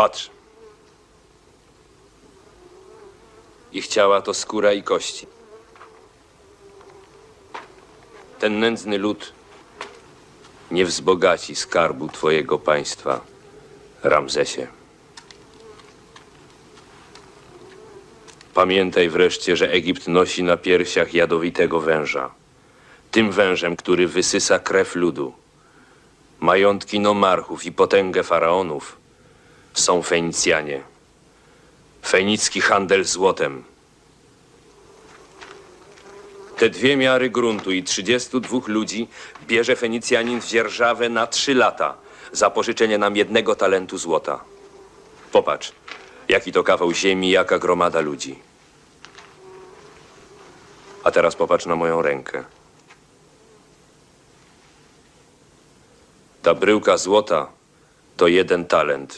Patrz. Ich ciała to skóra i kości. Ten nędzny lud nie wzbogaci skarbu twojego państwa, Ramzesie. Pamiętaj wreszcie, że Egipt nosi na piersiach jadowitego węża. Tym wężem, który wysysa krew ludu. Majątki nomarchów i potęgę faraonów są Fenicjanie. Fenicki handel złotem. Te dwie miary gruntu i 32 ludzi bierze Fenicjanin w dzierżawę na trzy lata za pożyczenie nam jednego talentu złota. Popatrz, jaki to kawał ziemi, jaka gromada ludzi. A teraz popatrz na moją rękę. Ta bryłka złota to jeden talent.